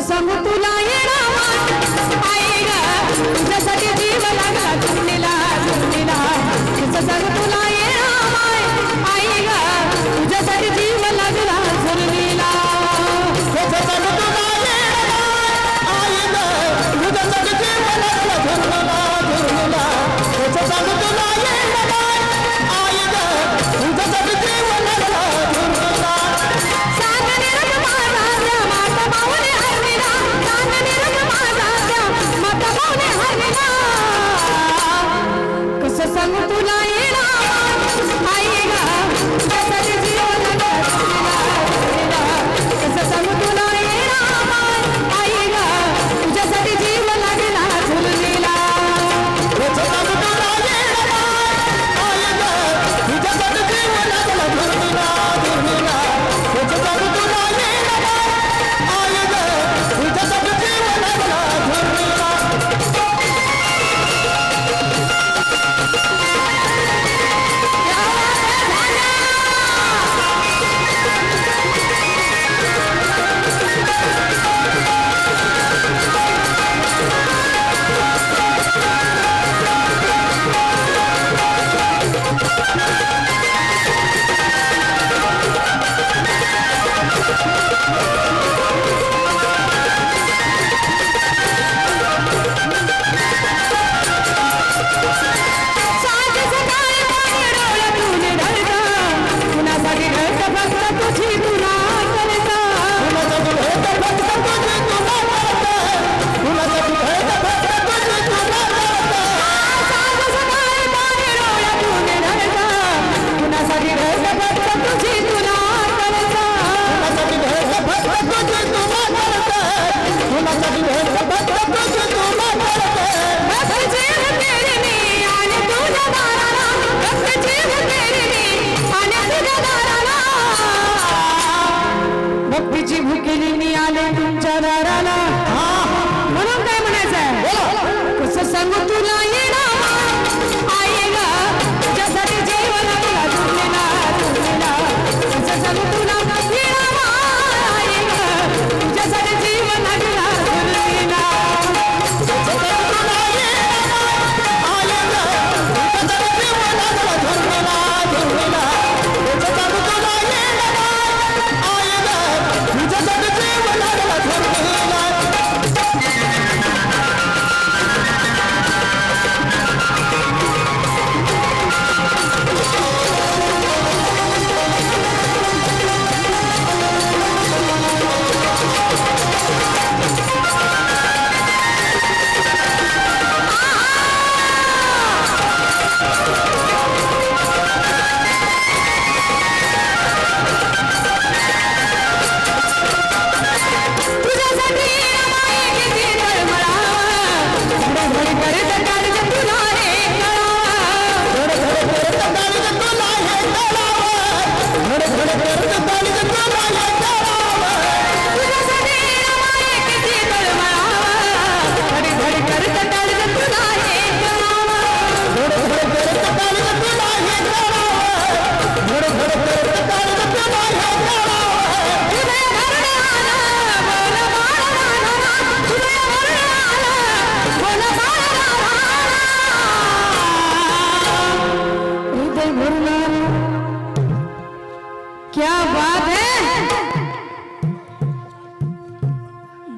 सांगू तुला येणार సంగతుల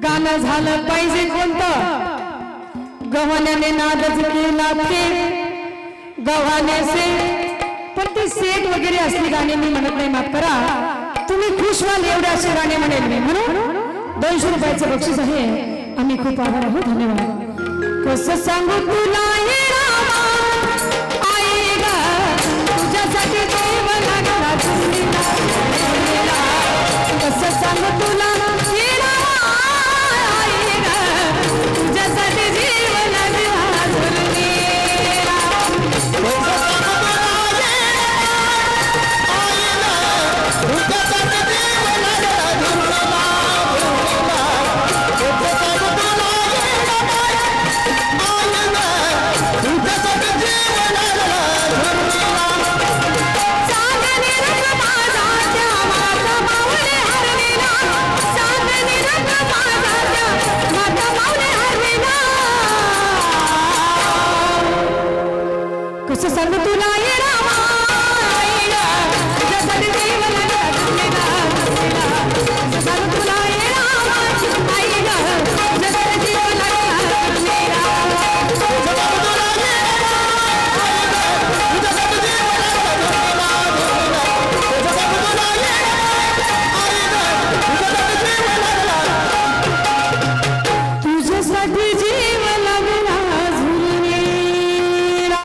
गाणं झालं पाहिजे कोणतं? गव्हाण्याने नादच केला ते से पण ते सेट वगैरे असली गाणी मी म्हणत नाही माफ करा. तुम्ही खुश व्हाल असे गाणे म्हणेल मी. म्हणून दोनशे रुपयाचं बक्षीस आहे. आम्ही खूप आभार आहोत. धन्यवाद. सांगू तुला तुला उस संग तुलाए